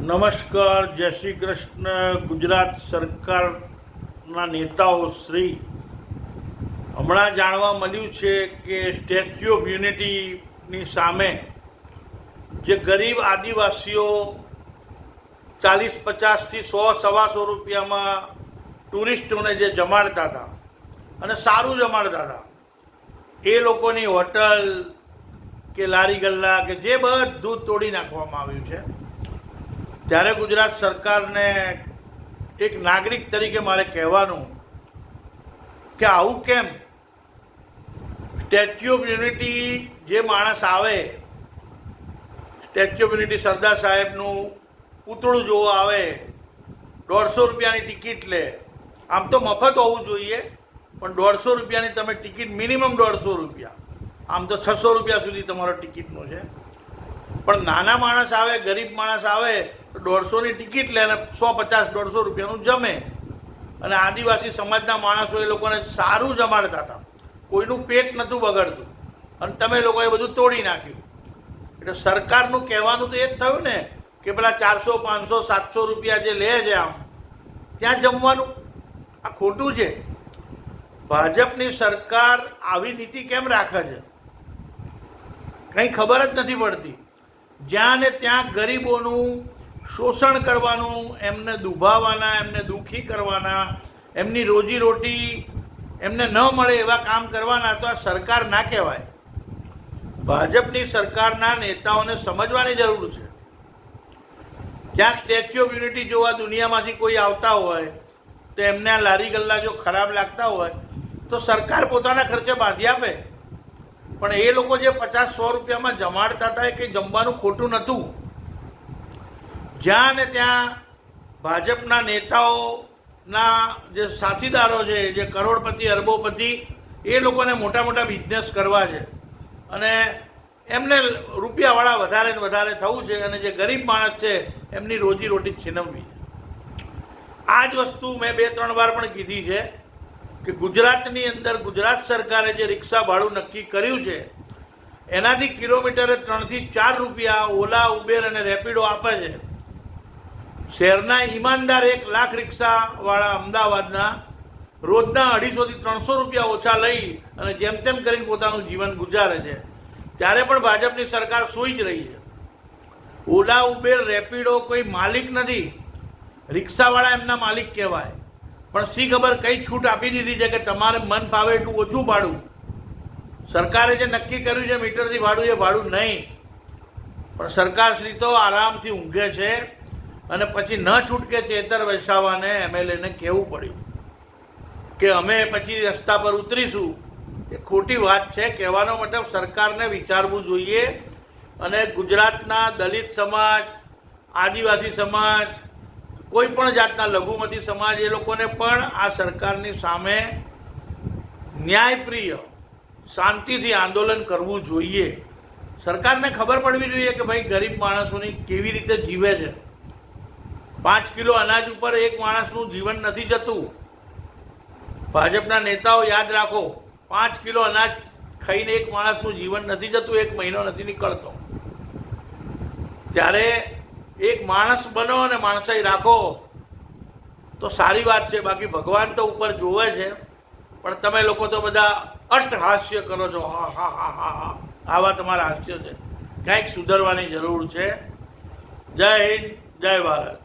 નમસ્કાર, જય શ્રી કૃષ્ણ. ગુજરાત સરકારના નેતાઓ શ્રી, હમણાં જાણવા મળ્યું છે કે સ્ટેચ્યુ ઓફ યુનિટીની સામે જે ગરીબ આદિવાસીઓ ચાલીસ પચાસથી સો સવાસો રૂપિયામાં ટુરિસ્ટોને જે જમાડતા હતા અને સારું જમાડતા હતા, એ લોકોની હોટલ કે લારી ગલ્લા કે જે બધું તોડી નાખવામાં આવ્યું છે. ત્યારે ગુજરાત સરકારને એક નાગરિક તરીકે મારે કહેવાનું કે આવું કેમ? સ્ટેચ્યુ ઓફ યુનિટી જે માણસ આવે સ્ટેચ્યુ ઓફ યુનિટી સરદાર સાહેબનું પૂતળું જોવા આવે, દોઢસો રૂપિયાની ટિકિટ લે. આમ તો મફત હોવું જોઈએ, પણ દોઢસો રૂપિયાની તમે ટિકિટ મિનિમમ દોઢસો રૂપિયા. આમ તો છસો રૂપિયા સુધી તમારો ટિકિટનો છે. પણ નાના માણસ આવે, ગરીબ માણસ આવે દોઢસોની ટિકિટ લે અને સો પચાસ, દોઢસો રૂપિયાનું જમે. અને આદિવાસી સમાજના માણસો એ લોકોને સારું જમાડતા હતા. કોઈનું પેટ નહોતું બગડતું. અને તમે લોકોએ બધું તોડી નાખ્યું. એટલે સરકારનું કહેવાનું તો એ જ થયું ને કે પેલા ચારસો, પાંચસો, સાતસો રૂપિયા જે લે છે આમ, ત્યાં જમવાનું. આ ખોટું છે. ભાજપની સરકાર આવી નીતિ કેમ રાખે છે? કંઈ ખબર જ નથી પડતી. જ્યાં ને ત્યાં ગરીબોનું શોષણ કરવાનું, એમને દુભાવવાના, એમને દુઃખી કરવાના, એમની રોજીરોટી એમને ન મળે એવા કામ કરવાના તો આ સરકાર ના કહેવાય. ભાજપની સરકારના નેતાઓને સમજવાની જરૂર છે. ક્યાંક સ્ટેચ્યુ ઓફ યુનિટી જોવા દુનિયામાંથી કોઈ આવતા હોય, તો એમને આ લારી ગલ્લા જો ખરાબ લાગતા હોય, તો સરકાર પોતાના ખર્ચે બાંધી આપે. પણ એ લોકો જે પચાસ સો રૂપિયામાં જમાડતા હતા એ કંઈ જમવાનું ખોટું નહોતું. જ્યાં ને ત્યાં ભાજપના નેતાઓના જે સાથીદારો છે, જે કરોડપતિ, અરબોપતિ, એ લોકોને મોટા મોટા બિઝનેસ કરવા છે. અને એમને રૂપિયાવાળા વધારે ને વધારે થવું છે અને જે ગરીબ માણસ છે, એમની રોજીરોટી છીનવવી આ જ વસ્તુ મેં બે ત્રણ વાર પણ કીધી છે કે ગુજરાતની અંદર ગુજરાત સરકારે જે રિક્ષા ભાડું નક્કી કર્યું છે, એનાથી કિલોમીટરે ત્રણથી ચાર રૂપિયા ઓલા, ઉબેર અને રેપિડો આપે છે. શહેરના ઈમાનદાર એક લાખ રિક્ષાવાળા અમદાવાદના રોજના અઢીસોથી ત્રણસો રૂપિયા ઓછા લઈ અને જેમ તેમ કરીને પોતાનું જીવન ગુજારે છે. ત્યારે પણ ભાજપની સરકાર સૂઈ જ રહી છે. ઓલા, ઉબેર, રેપિડો કોઈ માલિક નથી. રિક્ષાવાળા એમના માલિક કહેવાય. પણ શી ખબર કઈ છૂટ આપી દીધી છે કે તમારે મન ફાવે એટલું ઓછું ભાડું? સરકારે જે નક્કી કર્યું છે મીટરથી ભાડું એ ભાડું નહીં. પણ સરકારશ્રી તો આરામથી ઊંઘે છે. અને પછી ન છૂટકે ચેતર વૈસાવાને એમએલએને કહેવું પડ્યું કે અમે પછી રસ્તા પર ઉતરીશું. એ ખોટી વાત છે. કહેવાનો મતલબ સરકારને વિચારવું જોઈએ અને ગુજરાતના દલિત સમાજ, આદિવાસી સમાજ, કોઈ પણ જાતના લઘુમતી સમાજ, એ લોકોને પણ આ સરકારની સામે ન્યાયપ્રિય, શાંતિથી આંદોલન કરવું જોઈએ. સરકારને ખબર પડવી જોઈએ કે ભાઈ ગરીબ માણસોની કેવી રીતે જીવે છે. પાંચ કિલો અનાજ ઉપર એક માણસનું જીવન નથી જતું. ભાજપના નેતાઓ યાદ રાખો, પાંચ કિલો અનાજ ખાઈને એક માણસનું જીવન નથી જતું, એક મહિનો નથી નીકળતો. ત્યારે એક માણસ બનો અને માણસાઈ રાખો, તો સારી વાત છે, બાકી ભગવાન તો ઉપર જોવે છે. પણ તમે લોકો તો બધા અટ્ટહાસ્ય કરો છો, હા હા હા હા હા. આવા તમારા હાસ્ય છે. કંઈક સુધરવાની જરૂર છે. જય હિન્દ, જય ભારત.